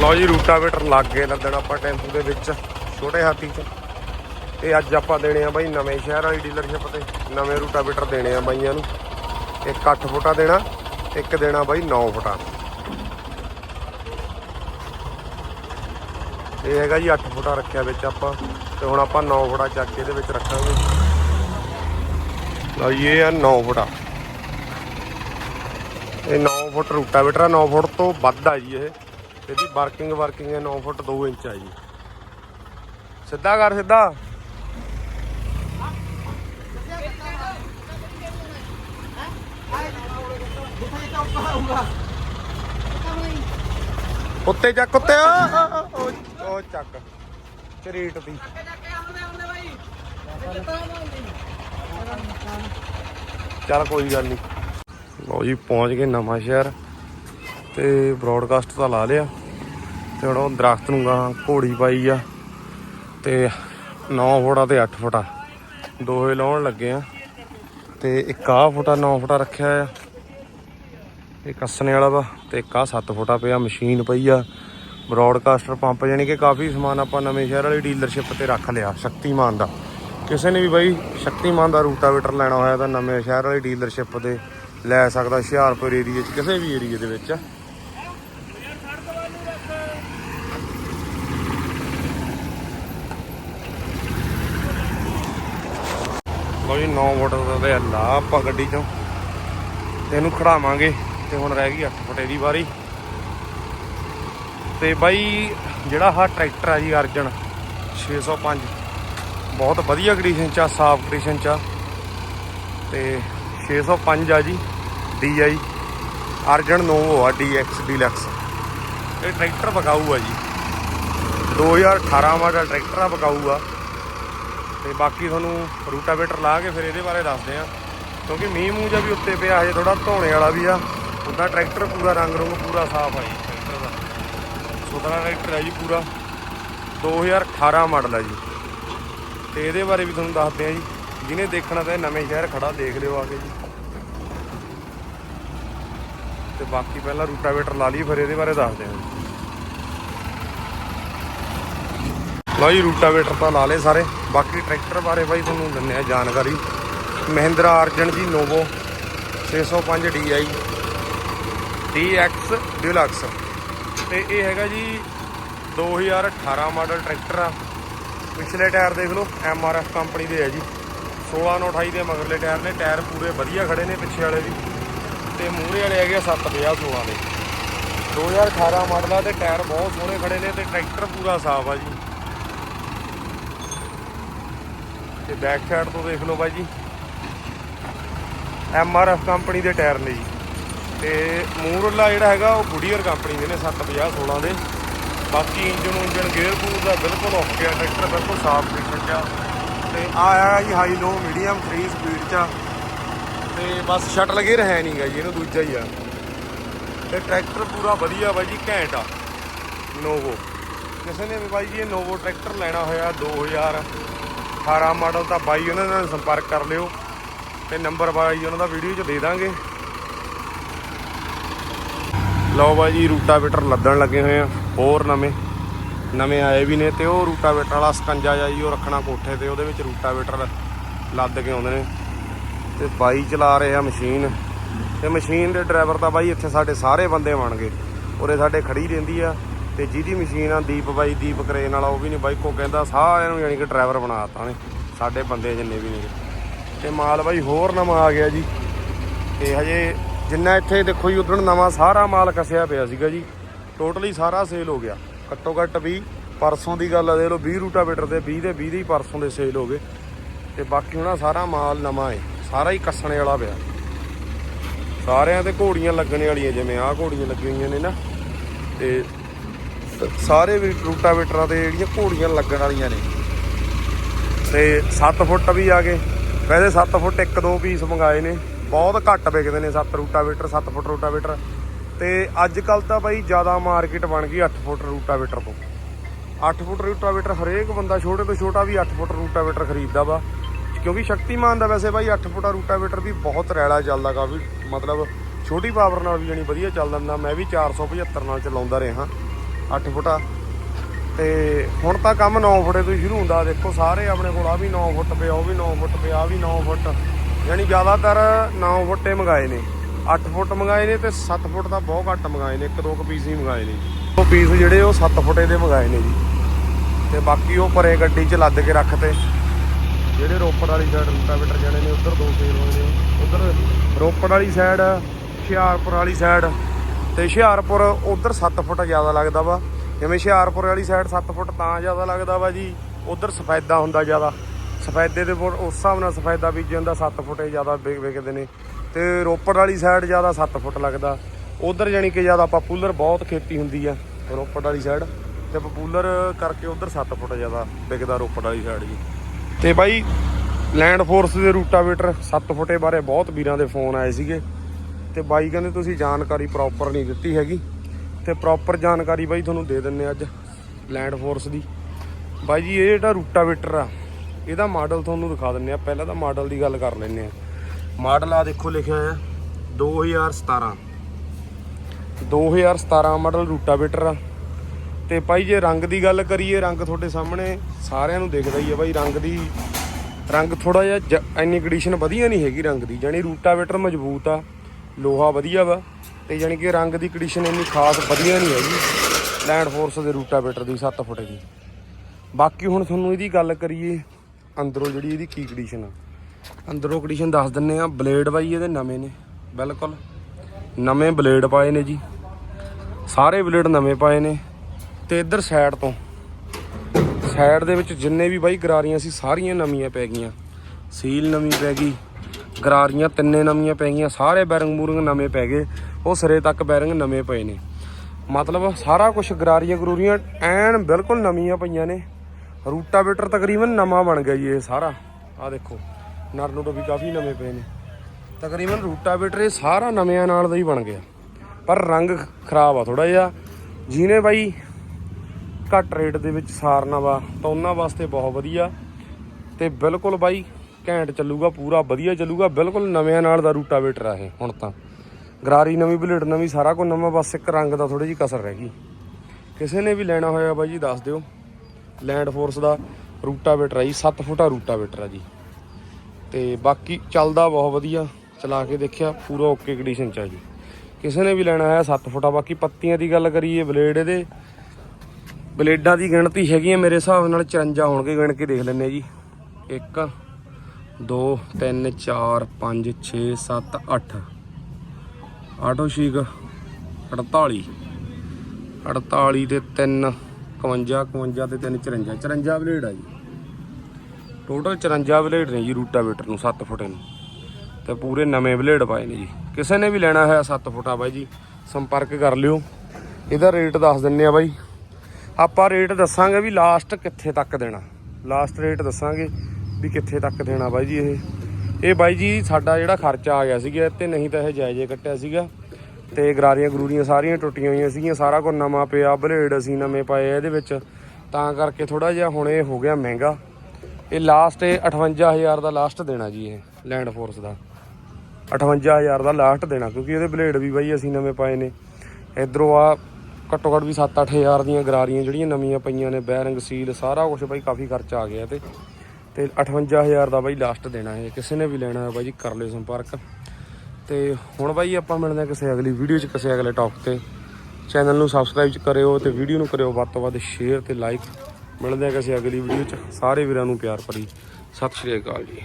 ਲਓ ਜੀ, ਰੂਟਾਵੇਟਰ ਲੱਗ ਗਏ ਲੱਦਣ ਆਪਾਂ ਟੈਂਪੂ ਦੇ ਵਿੱਚ, ਛੋਟੇ ਹਾਥੀ 'ਚ। ਤੇ ਅੱਜ ਆਪਾਂ ਦੇਣੇ ਆ ਬਾਈ ਨਵੇਂ ਸ਼ਹਿਰ ਵਾਲੀ ਡੀਲਰਸ਼ਿਪ ਤੇ, ਨਵੇਂ ਰੂਟਾਵੇਟਰ ਦੇਣੇ ਆ ਬਾਈਆਂ ਨੂੰ। ਇੱਕ 8 ਫੁੱਟਾ ਦੇਣਾ, ਇੱਕ ਦੇਣਾ ਬਾਈ 9 ਫੁੱਟਾ। ਇਹ ਹੈਗਾ ਜੀ 8 ਫੁੱਟਾ ਰੱਖਿਆ ਵਿੱਚ ਆਪਾਂ, ਤੇ ਹੁਣ ਆਪਾਂ 9 ਫੁੱਟਾ ਚੱਕ ਕੇ ਇਹਦੇ ਵਿੱਚ ਰੱਖਾਂਗੇ। ਲਓ ਜੀ, ਇਹ ਆ 9 ਫੁੱਟਾ। ਇਹ 9 ਫੁੱਟ ਰੂਟਾਵੇਟਰ ਆ 9 ਫੁੱਟ ਤੋਂ ਵੱਧ ਆ ਜੀ ਇਹ। ਇਹਦੀ ਵਰਕਿੰਗ ਵਰਕਿੰਗ ਹੈ 9 ਫੁੱਟ 2 ਇੰਚ ਆ ਜੀ। ਸਿੱਧਾ ਕਰ, ਸਿੱਧਾ। ਉੱਤੇ ਚੱਕ, ਉੱਤੇ। ਉਹ ਚੱਕ। ਚਰੀਟ ਦੀ। ਚੱਲ ਕੋਈ ਗੱਲ ਨਹੀਂ ਲਓ ਜੀ, ਪਹੁੰਚ ਗਏ ਨਵਾਂ ਸ਼ਹਿਰ ਤੇ ਬ੍ਰੌਡਕਾਸਟ ਤਾਂ ਲਾ ਲਿਆ। ਤੇ ਹੁਣ ਉਹ ਦਰਖਤ ਨੂੰ ਗਾਂ ਘੋੜੀ ਪਾਈ ਆ ਤੇ 9 ਫੁੱਟਾ ਤੇ 8 ਫੁੱਟਾ। ਦੋਹੇ ਲਾਉਣ ਲੱਗੇ ਆ ਤੇ ਇੱਕ ਆਹ ਫੁੱਟਾ 9 ਫੁੱਟਾ ਰੱਖਿਆ ਆ। ਇਹ ਕੱਸਣੇ ਵਾਲਾ ਵਾ ਤੇ ਇੱਕ ਆਹ 7 ਫੁੱਟਾ ਪਿਆ, ਮਸ਼ੀਨ ਪਈ ਆ। ਬ੍ਰੌਡਕਾਸਟਰ ਪੰਪ ਜਾਨੀ ਕਿ ਕਾਫੀ ਸਮਾਨ ਆਪਾਂ ਨਵੇਂ ਸ਼ਹਿਰ ਵਾਲੀ ਡੀਲਰਸ਼ਿਪ ਤੇ ਰੱਖ ਲਿਆ, ਸ਼ਕਤੀਮਾਨ ਦਾ। ਕਿਸੇ ਨੇ ਵੀ ਬਾਈ ਸ਼ਕਤੀਮਾਨ ਦਾ ਰੂਟਾਵੇਟਰ ਲੈਣਾ ਹੋਇਆ ਤਾਂ ਨਵੇਂ ਸ਼ਹਿਰ ਵਾਲੀ ਡੀਲਰਸ਼ਿਪ ਤੇ ਲੈ ਸਕਦਾ, ਹੁਸ਼ਿਆਰਪੁਰ ਏਰੀਏ 'ਚ, ਕਿਸੇ ਵੀ ਏਰੀਏ ਦੇ ਵਿੱਚ। ਜੀ 9 ਫੁੱਟ ਦਾ ਤੇ ਲਾ ਆਪਾਂ ਗੱਡੀ ਚੋਂ। ਤੇ ਇਹਨੂੰ ਖੜਾਵਾਂਗੇ ਤੇ ਹੁਣ ਰਹਿ ਗਈ 8 ਫੁੱਟ ਦੀ ਵਾਰੀ। ਤੇ ਬਾਈ, ਜਿਹੜਾ ਆਹ ਟਰੈਕਟਰ ਆ ਜੀ ਅਰਜਨ 605 ਬਹੁਤ ਵਧੀਆ ਕੰਡੀਸ਼ਨ ਚ ਆ, ਸਾਫ਼ ਕੰਡੀਸ਼ਨ ਚ ਆ। ਤੇ 605 ਆ ਜੀ DI ਅਰਜਨ ਨੋਵੋ ਆ DX ਡੀਲਕਸ ਇਹ ਟਰੈਕਟਰ ਬਕਾਊ ਆ ਜੀ। 2018 ਮਾਡਲ ਟਰੈਕਟਰ ਆ ਬਕਾਊ ਆ। ਤੇ ਬਾਕੀ ਤੁਹਾਨੂੰ ਰੂਟਾਵੇਟਰ ਲਾ ਕੇ ਫਿਰ ਇਹਦੇ ਬਾਰੇ ਦੱਸਦੇ ਆ ਕਿਉਂਕਿ ਮੀਂਹ ਮੂੰਹ ਜਿਹਾ ਵੀ ਉੱਤੇ ਪਿਆ, ਹਜੇ ਥੋੜਾ ਧੋਣੇ ਵਾਲਾ ਵੀ ਆ। ਉਦਾਂ ਟਰੈਕਟਰ ਪੂਰਾ ਰੰਗ ਰੁੰਗ ਪੂਰਾ ਸਾਫ਼ ਆ ਜੀ, ਟਰੈਕਟਰ ਦਾ। ਸੋਦਰਾ ਟਰੈਕਟਰ ਹੈ ਜੀ ਪੂਰਾ। 2018 ਮਾਡਲ ਹੈ ਜੀ। ਤੇ ਇਹਦੇ ਬਾਰੇ ਵੀ ਤੁਹਾਨੂੰ ਦੱਸਦੇ ਆ ਜੀ। ਜਿਹਨੇ ਦੇਖਣਾ ਤਾਂ ਨਵੇਂ ਸ਼ਹਿਰ ਖੜਾ ਦੇਖ ਲਿਓ ਆ ਕੇ ਜੀ। ਤੇ ਬਾਕੀ ਪਹਿਲਾਂ ਰੂਟਾਵੇਟਰ ਲਾ ਲਈ ਫਿਰ ਇਹਦੇ ਬਾਰੇ ਦੱਸਦੇ ਆ ਜੀ ਲਓ ਜੀ, ਰੂਟਾਵੇਟਰ ਤਾਂ ਲਾ ਲਏ ਸਾਰੇ। ਬਾਕੀ ਟਰੈਕਟਰ ਬਾਰੇ ਬਾਈ ਤੁਹਾਨੂੰ ਦਿੰਨੇ ਆ ਜਾਣਕਾਰੀ। ਮਹਿੰਦਰਾ ਅਰਜਨ ਜੀ ਨੋਵੋ 605 DI DX ਡਿਲਕਸ ਤੇ ਇਹ ਹੈਗਾ ਜੀ 2018 ਮਾਡਲ ਟਰੈਕਟਰ ਆ। ਪਿਛਲੇ ਟਾਇਰ ਦੇਖ ਲਓ MRF ਕੰਪਨੀ ਦੇ ਹੈ ਜੀ। 16 ਨੂੰ 28 ਦੇ ਮਗਰਲੇ ਟਾਇਰ ਨੇ, ਟਾਇਰ ਪੂਰੇ ਵਧੀਆ ਖੜੇ ਨੇ ਪਿੱਛੇ ਵਾਲੇ ਵੀ। ਤੇ ਮੂਹਰੇ ਵਾਲੇ ਹੈਗੇ 750 16 ਦੇ। 2018 ਮਾਡਲ ਆ ਤੇ ਟਾਇਰ ਬਹੁਤ ਸੋਹਣੇ ਖੜੇ ਨੇ ਤੇ ਟਰੈਕਟਰ ਪੂਰਾ ਸਾਫ਼ ਆ ਜੀ। ਤੇ ਬੈਕ ਸਾਈਡ ਤੋਂ ਦੇਖ ਲਓ ਬਾਈ ਜੀ। ਐਮਆਰਐਫ ਕੰਪਨੀ ਦੇ ਟਾਇਰ ਨੇ ਜੀ। ਤੇ ਮੂਰਲਾ ਜਿਹੜਾ ਹੈਗਾ, ਉਹ ਗੁਡੀਅਰ ਕੰਪਨੀ ਦੇ ਨੇ 750 16 ਦੇ। ਬਾਕੀ ਇੰਜਨ ਉਂਜਨ ਗੇਅਰ ਗੂਰ ਦਾ ਬਿਲਕੁਲ ਓਕੇ ਆ ਟਰੈਕਟਰ ਬਿਲਕੁਲ ਸਾਫ਼ ਕੰਡੀਸ਼ਨ ਆ। ਤੇ ਆ ਆਇਆ ਜੀ ਹਾਈ ਲੋ ਮੀਡੀਅਮ 3 ਸਪੀਡ ਚ ਆ। ਤੇ ਬਸ ਸ਼ਟਲ ਗੇਅਰ ਹੈ ਨਹੀਂਗਾ ਜੀ, ਇਹਨੂੰ ਦੂਜਾ ਹੀ ਆ। ਤੇ ਟਰੈਕਟਰ ਪੂਰਾ ਵਧੀਆ ਬਾਈ ਜੀ, ਘੈਂਟ ਆ। ਨੋਵੋ ਕਿਸੇ ਨੇ ਵੀ ਬਾਈ ਜੀ ਇਹ ਨੋਵੋ ਟਰੈਕਟਰ ਲੈਣਾ ਹੋਇਆ 2018 ਮਾਡਲ ਤਾਂ ਬਾਈ ਉਹਨਾਂ ਨਾਲ ਸੰਪਰਕ ਕਰ ਲਿਓ ਤੇ ਨੰਬਰ ਬਾਈ ਉਹਨਾਂ ਦਾ ਵੀਡੀਓ 'ਚ ਦੇ ਦਾਂਗੇ। ਲਓ ਬਾਈ ਜੀ, ਰੂਟਾਵੇਟਰ ਲੱਦਣ ਲੱਗੇ ਹੋਏ ਆ, ਹੋਰ ਨਵੇਂ। ਨਵੇਂ ਆਏ ਵੀ ਨੇ ਤੇ ਉਹ ਰੂਟਾਵੇਟਰ ਵਾਲਾ ਸਕੰਜਾ ਜਿਹਾ ਜੀ, ਉਹ ਰੱਖਣਾ ਕੋਠੇ ਤੇ, ਉਹਦੇ ਵਿੱਚ ਰੂਟਾਵੇਟਰ ਲੱਦ ਕੇ ਆਉਂਦੇ ਨੇ। ਤੇ ਬਾਈ ਚਲਾ ਰਹੇ ਆ ਮਸ਼ੀਨ। ਤੇ ਮਸ਼ੀਨ ਦੇ ਡਰਾਈਵਰ ਤਾਂ ਬਾਈ ਇੱਥੇ ਸਾਡੇ ਸਾਰੇ ਬੰਦੇ ਬਣ ਗਏ। ਉਰੇ ਸਾਡੇ ਖੜੀ ਰਹਿੰਦੀ ਆ। ਤੇ ਜਿਹਦੀ ਮਸ਼ੀਨ ਆ, ਦੀਪ ਬਾਈ, ਦੀਪ ਕਰੇਨ ਵਾਲਾ, ਉਹ ਵੀ ਨਹੀਂ ਬਾਈ ਕੋ ਕਹਿੰਦਾ ਸਾਰਿਆਂ ਨੂੰ ਯਾਨੀ ਕਿ ਡਰਾਈਵਰ ਬਣਾਤਾ ਨੇ ਸਾਡੇ ਬੰਦੇ ਜਿੰਨੇ ਵੀ ਨੇ ਤੇ ਮਾਲ ਬਾਈ ਹੋਰ ਨਵਾਂ ਆ ਗਿਆ ਜੀ। ਤੇ ਹਜੇ ਜਿੰਨਾ ਇੱਥੇ ਦੇਖੋ ਜੀ ਉਦੋਂ ਨਵਾਂ ਸਾਰਾ ਮਾਲ ਕਸਿਆ ਪਿਆ ਸੀਗਾ ਜੀ। ਟੋਟਲੀ ਸਾਰਾ ਸੇਲ ਹੋ ਗਿਆ। ਘੱਟੋ ਘੱਟ 20 ਪਰਸੋਂ ਦੀ ਗੱਲ ਆ, ਦੇਖ ਲਓ 20 ਰੂਟਾਵੇਟਰ ਦੇ 20 ਦੇ 20 ਦੇ ਹੀ ਪਰਸੋਂ ਦੇ ਸੇਲ ਹੋ ਗਏ। ਤੇ ਬਾਕੀ ਹੁਣ ਸਾਰਾ ਮਾਲ ਨਵਾਂ ਏ, ਸਾਰਾ ਹੀ ਕੱਸਣੇ ਵਾਲਾ ਪਿਆ। ਸਾਰਿਆਂ ਤੇ ਘੋੜੀਆਂ ਲੱਗਣ ਵਾਲੀਆਂ, ਜਿਵੇਂ ਆਹ ਘੋੜੀਆਂ ਲੱਗੀਆਂ ਹੋਈਆਂ ਨੇ ਨਾ। ਤੇ ਸਾਰੇ ਵੀ ਰੂਟਾਵੇਟਰਾਂ ਤੇ ਜਿਹੜੀਆਂ ਘੋੜੀਆਂ ਲੱਗਣ ਵਾਲੀਆਂ ਨੇ। ਤੇ 7 ਫੁੱਟ ਵੀ ਆ ਗਏ। ਵੈਸੇ 7 ਫੁੱਟ 1-2 ਪੀਸ ਮੰਗਾਏ ਨੇ। ਬਹੁਤ ਘੱਟ ਵਿਕਦੇ ਨੇ 7 ਰੂਟਾਵੇਟਰ 7 ਫੁੱਟ ਰੂਟਾਵੇਟਰ। ਤੇ ਅੱਜ ਕੱਲ ਤਾਂ ਬਾਈ ਜ਼ਿਆਦਾ ਮਾਰਕੀਟ ਬਣ ਗਈ 8 ਫੁੱਟ ਰੂਟਾਵੇਟਰ ਤੋਂ। 8 ਫੁੱਟ ਰੂਟਾਵੇਟਰ ਹਰੇਕ ਬੰਦਾ ਛੋਟੇ ਤੋਂ ਛੋਟਾ ਵੀ 8 ਫੁੱਟ ਰੂਟਾਵੇਟਰ ਖਰੀਦਦਾ ਵਾ। ਕਿਉਂਕਿ ਸ਼ਕਤੀਮਾਨ ਦਾ ਵੈਸੇ ਬਾਈ 8 ਫੁੱਟਾ ਰੂਟਾਵੇਟਰ ਵੀ ਬਹੁਤ ਰੈਲਾ ਚੱਲਦਾ ਕਾਫੀ। ਮਤਲਬ ਛੋਟੀ ਪਾਵਰ ਨਾਲ ਵੀ ਜਾਨੀ ਵਧੀਆ ਚੱਲ ਜਾਂਦਾ। ਮੈਂ ਵੀ 475 ਨਾਲ ਚਲਾਉਂਦਾ ਰਿਹਾ। 8 ਫੁੱਟਾ। ਤੇ ਹੁਣ ਤਾਂ ਕੰਮ 9 ਫੁੱਟੇ ਤੋਂ ਹੀ ਸ਼ੁਰੂ ਹੁੰਦਾ। ਦੇਖੋ, ਸਾਰੇ ਆਪਣੇ ਕੋਲ ਆ ਵੀ 9 ਫੁੱਟ ਪਿਆ ਉਹ ਵੀ 9 ਫੁੱਟ ਪਿਆ ਆ ਵੀ 9 ਫੁੱਟ। ਯਾਨੀ ਜ਼ਿਆਦਾਤਰ 9 ਫੁੱਟੇ ਮੰਗਾਏ ਨੇ। 8 ਫੁੱਟ ਮੰਗਾਏ ਨੇ ਤੇ 7 ਫੁੱਟ ਤਾਂ ਬਹੁਤ ਘੱਟ ਮੰਗਾਏ ਨੇ। ਇੱਕ ਦੋ ਕੁ ਪੀਸ ਹੀ ਮੰਗਾਏ ਨੇ। ਉਹ ਪੀਸ ਜਿਹੜੇ ਉਹ 7 ਫੁੱਟੇ ਦੇ ਮੰਗਾਏ ਨੇ ਜੀ। ਤੇ ਬਾਕੀ ਉਹ ਪਰੇ ਗੱਡੀ 'ਚ ਲੱਦ ਕੇ ਰੱਖਤੇ। ਜਿਹੜੇ ਰੋਪੜ ਵਾਲੀ ਸਾਈਡ ਰੂਟਾਵੇਟਰ ਜਾਣੇ ਨੇ, ਉਧਰ ਦੋ ਫੇਰ ਹੋਏ ਨੇ। ਉਧਰ ਰੋਪੜ ਵਾਲੀ ਸਾਈਡ ਹੁਸ਼ਿਆਰਪੁਰ ਵਾਲੀ ਸਾਈਡ ਤੇ ਹੁਸ਼ਿਆਰਪੁਰ ਉਧਰ 7 ਫੁੱਟ ਜ਼ਿਆਦਾ ਲੱਗਦਾ ਵਾ। ਜਿਵੇਂ ਹੁਸ਼ਿਆਰਪੁਰ ਵਾਲੀ ਸਾਈਡ 7 ਫੁੱਟ ਤਾਂ ਜ਼ਿਆਦਾ ਲੱਗਦਾ ਵਾ ਜੀ। ਉਧਰ ਸਫੈਦਾ ਹੁੰਦਾ ਜ਼ਿਆਦਾ। ਸਫੈਦੇ ਦੇ ਉਸ ਹਿਸਾਬ ਨਾਲ ਸਫੈਦਾ ਬੀਜਿਆ ਜਾਂਦਾ 7 ਫੁੱਟ ਜ਼ਿਆਦਾ ਵਿਕ ਵਿਕਦੇ ਨੇ। ਤੇ ਰੋਪੜ ਵਾਲੀ ਸਾਈਡ ਜ਼ਿਆਦਾ 7 ਫੁੱਟ ਲੱਗਦਾ। ਉਧਰ ਜਾਨੀ ਕਿ ਜ਼ਿਆਦਾ ਪਪੂਲਰ ਬਹੁਤ ਖੇਤੀ ਹੁੰਦੀ ਆ, ਰੋਪੜ ਵਾਲੀ ਸਾਈਡ ਤੇ ਪਪੂਲਰ ਕਰਕੇ ਉਧਰ 7 ਫੁੱਟ ਜ਼ਿਆਦਾ ਵਿਕਦਾ ਰੋਪੜ ਵਾਲੀ ਸਾਈਡ ਜੀ। ਤੇ ਬਾਈ ਲੈਂਡ ਫੋਰਸ ਦੇ ਰੂਟਾਵੇਟਰ 7 ਫੁੱਟੇ ਬਾਰੇ ਬਹੁਤ ਵੀਰਾਂ ਦੇ ਫੋਨ ਆਏ ਸੀਗੇ। ਤੇ ਬਾਈ ਕਹਿੰਦੇ ਤੁਸੀਂ ਜਾਣਕਾਰੀ ਪ੍ਰੋਪਰ ਨਹੀਂ ਦਿੱਤੀ ਹੈਗੀ। ਤੇ ਪ੍ਰੋਪਰ ਜਾਣਕਾਰੀ ਬਾਈ ਤੁਹਾਨੂੰ ਦੇ ਦਿੰਨੇ ਅੱਜ ਲੈਂਡ ਫੋਰਸ ਦੀ। ਬਾਈ ਜੀ, ਇਹ ਜਿਹੜਾ ਰੂਟਾਵੇਟਰ ਆ, ਇਹਦਾ ਮਾਡਲ ਤੁਹਾਨੂੰ ਦਿਖਾ ਦਿੰਨੇ ਆ। ਪਹਿਲਾਂ ਤਾਂ ਮਾਡਲ ਦੀ ਗੱਲ ਕਰ ਲੈਨੇ ਆ। ਮਾਡਲ ਆ ਦੇਖੋ ਲਿਖਿਆ ਆ 2017 2017 ਮਾਡਲ ਰੂਟਾਵੇਟਰ ਆ। ਤੇ ਭਾਈ ਜੇ ਰੰਗ ਦੀ ਗੱਲ ਕਰੀਏ, ਰੰਗ ਤੁਹਾਡੇ ਸਾਹਮਣੇ ਸਾਰਿਆਂ ਨੂੰ ਦਿਖਦਾ ਹੀ ਹੈ ਭਾਈ ਰੰਗ ਦੀ, ਰੰਗ ਥੋੜਾ ਜਿਹਾ ਜ- ਇੰਨੀ ਕੰਡੀਸ਼ਨ ਵਧੀਆ ਨਹੀਂ ਹੈਗੀ ਰੰਗ ਦੀ। ਜਾਨੀ ਰੂਟਾਵੇਟਰ ਮਜ਼ਬੂਤ ਆ। ਲੋਹਾ ਵਧੀਆ ਵਾ ਤੇ ਜਾਨੀ ਕਿ ਰੰਗ ਦੀ ਕੰਡੀਸ਼ਨ ਇੰਨੀ ਖਾਸ ਵਧੀਆ ਨਹੀਂ ਹੈਗੀ। ਲੈਂਡ ਫੋਰਸ ਦੇ ਰੂਟਾਵੇਟਰ ਦੀ 7 ਫੁੱਟ ਦੀ। ਬਾਕੀ ਹੁਣ ਤੁਹਾਨੂੰ ਇਹਦੀ ਗੱਲ ਕਰੀਏ, ਅੰਦਰੋਂ ਜਿਹੜੀ ਇਹਦੀ ਕੀ ਕੰਡੀਸ਼ਨ ਆ? ਅੰਦਰੋਂ ਕੰਡੀਸ਼ਨ ਦੱਸ ਦਿੰਨੇ ਆ ਬਲੇਡ ਬਾਈ ਇਹਦੇ ਨਵੇਂ ਨੇ, ਬਿਲਕੁਲ। ਨਵੇਂ ਬਲੇਡ ਪਾਏ ਨੇ ਜੀ। ਸਾਰੇ ਬਲੇਡ ਨਵੇਂ ਪਾਏ ਨੇ। ਤੇ ਇੱਧਰ ਸਾਈਡ ਤੋਂ ਸਾਈਡ ਦੇ ਵਿੱਚ ਜਿੰਨੇ ਵੀ ਬਾਈ ਗਰਾਰੀਆਂ ਸੀ, ਸਾਰੀਆਂ ਨਵੀਆਂ ਪੈ ਗਈਆਂ। ਸੀਲ ਨਵੀਂ ਪੈ ਗਈ। ਗਰਾਰੀਆਂ ਤਿੰਨੇ ਨਵੀਆਂ ਪੈ ਗਈਆਂ, ਸਾਰੇ ਬੈਰਿੰਗ ਮੂਰਿੰਗ ਨਵੇਂ ਪੈ ਗਏ, ਉਹ ਸਿਰੇ ਤੱਕ ਬੈਰਿੰਗ ਨਵੇਂ ਪਏ ਨੇ। ਮਤਲਬ ਸਾਰਾ ਕੁਝ ਗਰਾਰੀਆਂ ਗਰੂਰੀਆਂ ਐਨ ਬਿਲਕੁਲ ਨਵੀਆਂ ਪਈਆਂ ਨੇ। ਰੂਟਾਵੇਟਰ ਤਕਰੀਬਨ ਨਵਾਂ ਬਣ ਗਿਆ ਜੀ ਇਹ ਸਾਰਾ। ਆ ਦੇਖੋ, ਨਰ ਨੂੰ ਵੀ ਕਾਫੀ ਨਵੇਂ ਪਏ ਨੇ। ਤਕਰੀਬਨ ਰੂਟਾਵੇਟਰ ਇਹ ਸਾਰਾ ਨਵਿਆਂ ਨਾਲ ਦਾ ਹੀ ਬਣ ਗਿਆ। ਪਰ ਰੰਗ ਖਰਾਬ ਆ ਥੋੜਾ ਜਿਹਾ। ਜਿਹਨੇ ਬਾਈ ਘੱਟ ਰੇਟ ਦੇ ਵਿੱਚ ਸਾਰਨਾ ਵਾ, ਤਾਂ ਉਹਨਾਂ ਵਾਸਤੇ ਬਹੁਤ ਵਧੀਆ। ਤੇ ਬਿਲਕੁਲ ਬਾਈ ਘੈਂਟ ਚੱਲੂਗਾ, ਪੂਰਾ ਵਧੀਆ ਚੱਲੂਗਾ, ਬਿਲਕੁਲ ਨਵਿਆਂ ਨਾਲ ਦਾ ਰੂਟਾਵੇਟਰ ਆ ਇਹ, ਹੁਣ ਤਾਂ। ਗਰਾਰੀ ਨਵੀਂ ਬਲੇਡ ਨਵੀਂ ਸਾਰਾ ਕੁਝ ਨਵਾਂ, ਬਸ ਇੱਕ ਰੰਗ ਦਾ ਥੋੜੀ ਜਿਹੀ ਕਸਰ ਰਹਿ ਗਈ। ਕਿਸੇ ਨੇ ਵੀ ਲੈਣਾ ਹੋਇਆ ਬਾਈ ਜੀ, ਦੱਸ ਦਿਓ। ਲੈਂਡ ਫੋਰਸ ਦਾ ਰੂਟਾਵੇਟਰ ਆ ਜੀ 7 ਫੁੱਟਾ ਰੂਟਾਵੇਟਰ ਆ ਜੀ। ਤੇ ਬਾਕੀ ਚੱਲਦਾ ਬਹੁਤ ਵਧੀਆ, ਚਲਾ ਕੇ ਦੇਖਿਆ, ਪੂਰਾ ਓਕੇ ਕੰਡੀਸ਼ਨ ਚ ਆ ਜੀ। ਕਿਸੇ ਨੇ ਵੀ ਲੈਣਾ ਹੈ 7 ਫੁੱਟਾ, ਬਾਕੀ ਪੱਤੀਆਂ ਦੀ ਗੱਲ ਕਰੀਏ, ਬਲੇਡ ਇਹਦੇ। ਬਲੇਡਾਂ ਦੀ ਗਿਣਤੀ ਹੈਗੀ ਹੈ ਮੇਰੇ ਹਿਸਾਬ ਨਾਲ 54 ਹੋਣਗੇ ਗਿਣ ਕੇ ਦੇਖ ਲੈਂਦੇ ਜੀ। 1 2 3 4 5 6 7 8 ਆਟੋ ਸ਼ੀਕ 48 48 ਤੇ 3 51 51 ਤੇ 3 54 54 ਬਲੇਡ ਆ ਜੀ। ਟੋਟਲ 54 ਬਲੇਡ ਨੇ ਜੀ ਰੂਟਾਵੇਟਰ ਨੂੰ 7 ਫੁੱਟ ਨੂੰ। ਤੇ ਪੂਰੇ ਨਵੇਂ ਬਲੇਡ ਪਾਏ ਨੇ ਜੀ। ਕਿਸੇ ਨੇ ਵੀ ਲੈਣਾ ਹੈ 7 ਫੁੱਟਾ ਬਾਈ ਜੀ, ਸੰਪਰਕ ਕਰ ਲਿਓ। ਇਹਦਾ ਰੇਟ ਦੱਸ ਦਿੰਨੇ ਆ ਬਾਈ। ਆਪਾਂ ਰੇਟ ਦੱਸਾਂਗੇ ਵੀ ਲਾਸਟ ਕਿੱਥੇ ਤੱਕ ਦੇਣਾ। ਲਾਸਟ ਰੇਟ ਦੱਸਾਂਗੇ। ਵੀ ਕਿੱਥੇ ਤੱਕ ਦੇਣਾ ਬਾਈ ਜੀ ਇਹ। ਇਹ ਬਾਈ ਜੀ ਸਾਡਾ ਜਿਹੜਾ ਖਰਚਾ ਆ ਗਿਆ ਸੀਗਾ, ਤੇ ਨਹੀਂ ਤਾਂ ਇਹ ਜਾਇਜ਼ੇ ਕੱਟਿਆ ਸੀਗਾ। ਤੇ ਗਰਾਰੀਆਂ ਗਰੂਰੀਆਂ ਸਾਰੀਆਂ ਟੁੱਟੀਆਂ ਹੋਈਆਂ ਸੀਗੀਆਂ, ਸਾਰਾ ਕੁਝ ਨਵਾਂ ਪਿਆ, ਬਲੇਡ ਅਸੀਂ ਨਵੇਂ ਪਾਏ ਆ ਇਹਦੇ ਵਿੱਚ। ਤਾਂ ਕਰਕੇ ਥੋੜਾ ਜਿਹਾ ਹੁਣ ਇਹ ਹੋ ਗਿਆ ਮਹਿੰਗਾ। ਇਹ ਲਾਸਟ ਇਹ 58000 ਦਾ ਲਾਸਟ ਦੇਣਾ ਜੀ ਇਹ ਲੈਂਡ ਫੋਰਸ ਦਾ। 58000 ਦਾ ਲਾਸਟ ਦੇਣਾ, ਕਿਉਂਕਿ ਇਹਦੇ ਬਲੇਡ ਵੀ ਬਾਈ ਅਸੀਂ ਨਵੇਂ ਪਾਏ ਨੇ। ਇਧਰੋਂ ਆ ਘੱਟੋ ਘੱਟ ਵੀ 7-8000 ਦੀਆਂ ਗਰਾਰੀਆਂ ਜਿਹੜੀਆਂ ਨਵੀਆਂ ਪਈਆਂ ਨੇ, ਬੈਰਿੰਗ, ਸੀਲ, ਸਾਰਾ ਕੁਝ ਬਾਈ ਕਾਫੀ ਖਰਚਾ ਆ ਗਿਆ ਤੇ ਤੇ 58000 ਦਾ ਬਾਈ ਲਾਸਟ ਦੇਣਾ ਹੈ। ਕਿਸੇ ਨੇ ਵੀ ਲੈਣਾ ਹੈ ਬਾਈ ਜੀ, ਕਰ ਲਿਓ ਸੰਪਰਕ। ਤੇ ਹੁਣ ਬਾਈ ਆਪਾਂ ਮਿਲਦੇ ਹਾਂ ਕਿਸੇ ਅਗਲੀ ਵੀਡੀਓ 'ਚ, ਕਿਸੇ ਅਗਲੇ ਟੌਪਿਕ ਤੇ। ਚੈਨਲ ਨੂੰ ਸਬਸਕ੍ਰਾਈਬ ਕਰਿਓ ਤੇ ਵੀਡੀਓ ਨੂੰ ਕਰਿਓ ਵੱਧ ਤੋਂ ਵੱਧ ਸ਼ੇਅਰ ਤੇ ਲਾਈਕ ਮਿਲਦੇ ਹਾਂ ਕਿਸੇ ਅਗਲੀ ਵੀਡੀਓ 'ਚ। ਸਾਰੇ ਵੀਰਾਂ ਨੂੰ ਪਿਆਰ ਭਰੀ। ਸਤਿ ਸ਼੍ਰੀ ਅਕਾਲ ਜੀ।